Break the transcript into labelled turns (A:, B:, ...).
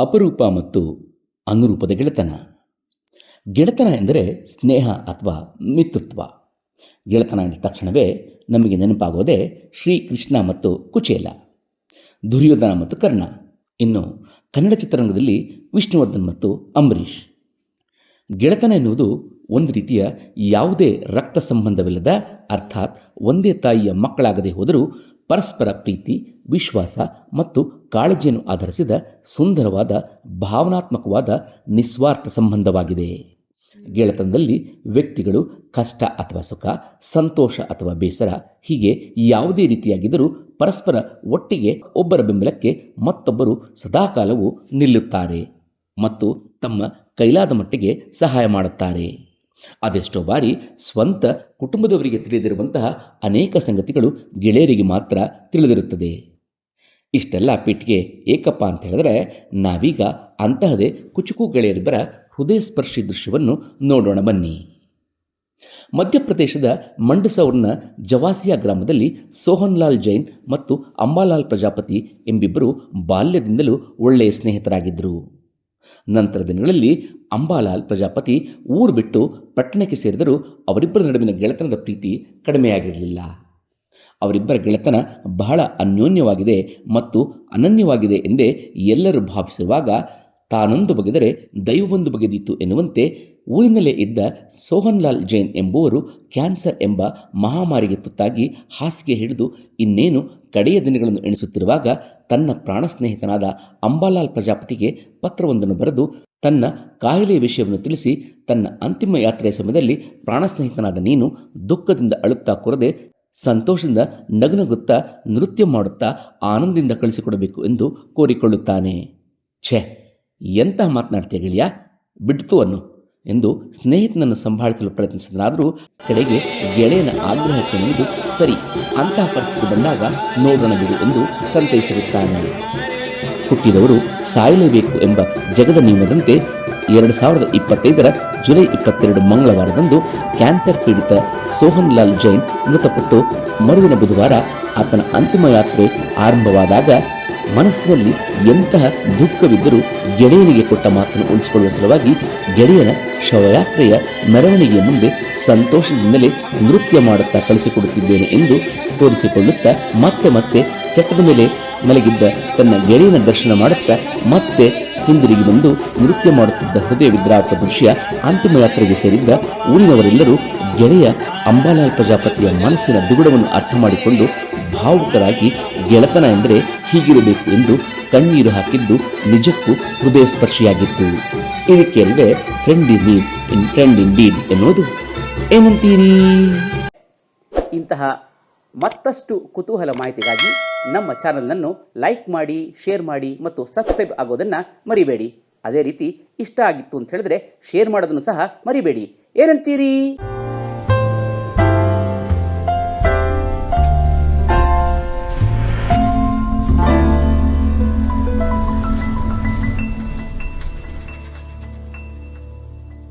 A: ಅಪರೂಪ ಮತ್ತು ಅನುರೂಪದ ಗೆಳೆತನ. ಗೆಳೆತನ ಎಂದರೆ ಸ್ನೇಹ ಅಥವಾ ಮಿತ್ರತ್ವ. ಗೆಳೆತನ ಎಂದ ತಕ್ಷಣವೇ ನಮಗೆ ನೆನಪಾಗೋದೇ ಶ್ರೀಕೃಷ್ಣ ಮತ್ತು ಕುಚೇಲ. ದುರ್ಯೋಧನ ಮತ್ತು ಕರ್ಣ. ಇನ್ನು ಕನ್ನಡ ಚಿತ್ರರಂಗದಲ್ಲಿ ವಿಷ್ಣುವರ್ಧನ್ ಮತ್ತು ಅಂಬರೀಷ್. ಗೆಳೆತನ ಎನ್ನುವುದು ಒಂದು ರೀತಿಯ ಯಾವುದೇ ರಕ್ತ ಸಂಬಂಧವಿಲ್ಲದ, ಅರ್ಥಾತ್ ಒಂದೇ ತಾಯಿಯ ಮಕ್ಕಳಾಗದೇ ಹೋದರೂ ಪರಸ್ಪರ ಪ್ರೀತಿ, ವಿಶ್ವಾಸ ಮತ್ತು ಕಾಳಜಿಯನ್ನು ಆಧರಿಸಿದ ಸುಂದರವಾದ, ಭಾವನಾತ್ಮಕವಾದ ನಿಸ್ವಾರ್ಥ ಸಂಬಂಧವಾಗಿದೆ. ಗೆಳೆತನದಲ್ಲಿ ವ್ಯಕ್ತಿಗಳು ಕಷ್ಟ ಅಥವಾ ಸುಖ, ಸಂತೋಷ ಅಥವಾ ಬೇಸರ, ಹೀಗೆ ಯಾವುದೇ ರೀತಿಯಾಗಿದ್ದರೂ ಪರಸ್ಪರ ಒಟ್ಟಿಗೆ ಒಬ್ಬರ ಬೆಂಬಲಕ್ಕೆ ಮತ್ತೊಬ್ಬರು ಸದಾಕಾಲವೂ ನಿಲ್ಲುತ್ತಾರೆ ಮತ್ತು ತಮ್ಮ ಕೈಲಾದ ಮಟ್ಟಿಗೆ ಸಹಾಯ ಮಾಡುತ್ತಾರೆ. ಅದೆಷ್ಟೋ ಬಾರಿ ಸ್ವಂತ ಕುಟುಂಬದವರಿಗೆ ತಿಳಿದಿರುವಂತಹ ಅನೇಕ ಸಂಗತಿಗಳು ಗೆಳೆಯರಿಗೆ ಮಾತ್ರ ತಿಳಿದಿರುತ್ತದೆ. ಇಷ್ಟೆಲ್ಲ ಪೀಠಿಗೆ ಏಕಪ್ಪ ಅಂತ ಹೇಳಿದ್ರೆ ನಾವೀಗ ಅಂತಹದೇ ಕುಚುಕು ಗೆಳೆಯರಿಬ್ಬರ ಹೃದಯ ಸ್ಪರ್ಶಿ ದೃಶ್ಯವನ್ನು ನೋಡೋಣ ಬನ್ನಿ. ಮಧ್ಯಪ್ರದೇಶದ ಮಂಡಸೌರ್ನ ಜವಾಸಿಯಾ ಗ್ರಾಮದಲ್ಲಿ ಸೋಹನ್ಲಾಲ್ ಜೈನ್ ಮತ್ತು ಅಂಬಾಲಾಲ್ ಪ್ರಜಾಪತಿ ಎಂಬಿಬ್ಬರು ಬಾಲ್ಯದಿಂದಲೂ ಒಳ್ಳೆಯ ಸ್ನೇಹಿತರಾಗಿದ್ದರು. ನಂತರ ದಿನಗಳಲ್ಲಿ ಅಂಬಾಲಾಲ್ ಪ್ರಜಾಪತಿ ಊರು ಬಿಟ್ಟು ಪಟ್ಟಣಕ್ಕೆ ಸೇರಿದರೂ ಅವರಿಬ್ಬರ ನಡುವಿನ ಗೆಳೆತನದ ಪ್ರೀತಿ ಕಡಿಮೆಯಾಗಿರಲಿಲ್ಲ. ಅವರಿಬ್ಬರ ಗೆಳೆತನ ಬಹಳ ಅನ್ಯೋನ್ಯವಾಗಿದೆ ಮತ್ತು ಅನನ್ಯವಾಗಿದೆ ಎಂದೇ ಎಲ್ಲರೂ ಭಾವಿಸಿರುವಾಗ ತಾನೊಂದು ಬಗೆದರೆ ದೈವವೊಂದು ಬಗೆದಿತ್ತು ಎನ್ನುವಂತೆ ಊರಿನಲ್ಲೇ ಇದ್ದ ಸೋಹನ್ಲಾಲ್ ಜೈನ್ ಎಂಬುವರು ಕ್ಯಾನ್ಸರ್ ಎಂಬ ಮಹಾಮಾರಿಗೆ ತುತ್ತಾಗಿ ಹಾಸಿಗೆ ಹಿಡಿದು ಇನ್ನೇನು ಕಡೆಯ ದಿನಗಳನ್ನು ಎಣಿಸುತ್ತಿರುವಾಗ ತನ್ನ ಪ್ರಾಣ ಸ್ನೇಹಿತನಾದ ಅಂಬಾಲಾಲ್ ಪ್ರಜಾಪತಿಗೆ ಪತ್ರವೊಂದನ್ನು ಬರೆದು ತನ್ನ ಕಾಯಿಲೆಯ ವಿಷಯವನ್ನು ತಿಳಿಸಿ ತನ್ನ ಅಂತಿಮ ಯಾತ್ರೆಯ ಸಮಯದಲ್ಲಿ ಪ್ರಾಣ ಸ್ನೇಹಿತನಾದ ನೀನು ದುಃಖದಿಂದ ಅಳುತ್ತಾ ಕೊರದೆ ಸಂತೋಷದಿಂದ ನಗುನಗುತ್ತಾ ನೃತ್ಯ ಮಾಡುತ್ತಾ ಆನಂದದಿಂದ ಕಳಿಸಿಕೊಡಬೇಕು ಎಂದು ಕೋರಿಕೊಳ್ಳುತ್ತಾನೆ. ಛೇ! ಎಂತಹ ಮಾತನಾಡ್ತೀಯ ಗೆಳೆಯ? ಬಿಡ್ತು ಅನ್ನು ಎಂದು ಸ್ನೇಹಿತನನ್ನು ಸಂಭಾಳಿಸಲು ಪ್ರಯತ್ನಿಸಿದನಾದರೂ ಕಡೆಗೆ ಗೆಳೆಯನ ಆಗ್ರಹಕ್ಕೆ ಮಣಿದು ಸರಿ. ಅಂತಹ ಪರಿಸ್ಥಿತಿ ಬಂದಾಗ ನೋಡೋಣ ಬಿಡು ಎಂದು ಸಂತೈಸಿರುತ್ತಾನೆ ಹುಟ್ಟಿದವರು ಸಾಯಲೇಬೇಕು ಎಂಬ ಜಗದ ನಿಯಮದಂತೆ ಎರಡು ಸಾವಿರದ ಇಪ್ಪತ್ತೈದರ ಜುಲೈ ಇಪ್ಪತ್ತೆರಡು ಮಂಗಳವಾರದಂದು ಕ್ಯಾನ್ಸರ್ ಪೀಡಿತ ಸೋಹನ್ ಲಾಲ್ ಜೈನ್ ಮೃತಪಟ್ಟು ಮರುದಿನ ಬುಧವಾರ ಆತನ ಅಂತಿಮ ಯಾತ್ರೆ ಆರಂಭವಾದಾಗ ಮನಸ್ಸಿನಲ್ಲಿ ಎಂತಹ ದುಃಖವಿದ್ದರೂ ಗೆಳೆಯನಿಗೆ ಕೊಟ್ಟ ಮಾತನ್ನು ಉಳಿಸಿಕೊಳ್ಳುವ ಸಲುವಾಗಿ ಗೆಳೆಯನ ಶವಯಾತ್ರೆಯ ಮೆರವಣಿಗೆಯ ಮುಂದೆ ಸಂತೋಷದಿಂದಲೇ ನೃತ್ಯ ಮಾಡುತ್ತಾ ಕಳಿಸಿಕೊಡುತ್ತಿದ್ದೇನೆ ಎಂದು ತೋರಿಸಿಕೊಳ್ಳುತ್ತಾ ಮತ್ತೆ ಮತ್ತೆ ಕೆಟ್ಟದ ಮೇಲೆ ಮಲಗಿದ್ದ ತನ್ನ ಗೆಳೆಯನ ದರ್ಶನ ಮಾಡುತ್ತಾ ಮತ್ತೆ ಹಿಂದಿರುಗಿ ಬಂದು ನೃತ್ಯ ಮಾಡುತ್ತಿದ್ದ ಹೃದಯ ವಿದ್ರಾಪ ದೃಶ್ಯ ಅಂತಿಮ ಯಾತ್ರೆಗೆ ಸೇರಿದ್ದ ಊರಿನವರೆಲ್ಲರೂ ಗೆಳೆಯ ಅಂಬಾಲಾಲ್ ಪ್ರಜಾಪತಿಯ ಮನಸ್ಸಿನ ದುಗುಡವನ್ನು ಅರ್ಥ ಮಾಡಿಕೊಂಡು ಭಾವುಕರಾಗಿ ಗೆಳೆತನ ಎಂದರೆ ಹೀಗಿರಬೇಕು ಎಂದು ಕಣ್ಣೀರು ಹಾಕಿದ್ದು ನಿಜಕ್ಕೂ ಹೃದಯ ಸ್ಪರ್ಶಿಯಾಗಿತ್ತು ಇದಕ್ಕೆ ಅಲ್ಲದೆ friend is need in friend indeed ಎನ್ನುವುದು. ಏನಂತೀರಿ?
B: ಇಂತಹ ಮತ್ತಷ್ಟು ಕುತೂಹಲ ಮಾಹಿತಿಗಾಗಿ ನಮ್ಮ ಚಾನಲನ್ನು ಲೈಕ್ ಮಾಡಿ, ಶೇರ್ ಮಾಡಿ ಮತ್ತು ಸಬ್ಸ್ಕ್ರೈಬ್ ಆಗೋದನ್ನು ಮರಿಬೇಡಿ. ಅದೇ ರೀತಿ ಇಷ್ಟ ಆಗಿತ್ತು ಅಂತ ಹೇಳಿದ್ರೆ ಶೇರ್ ಮಾಡೋದನ್ನು ಸಹ ಮರಿಬೇಡಿ. ಏನಂತೀರಿ?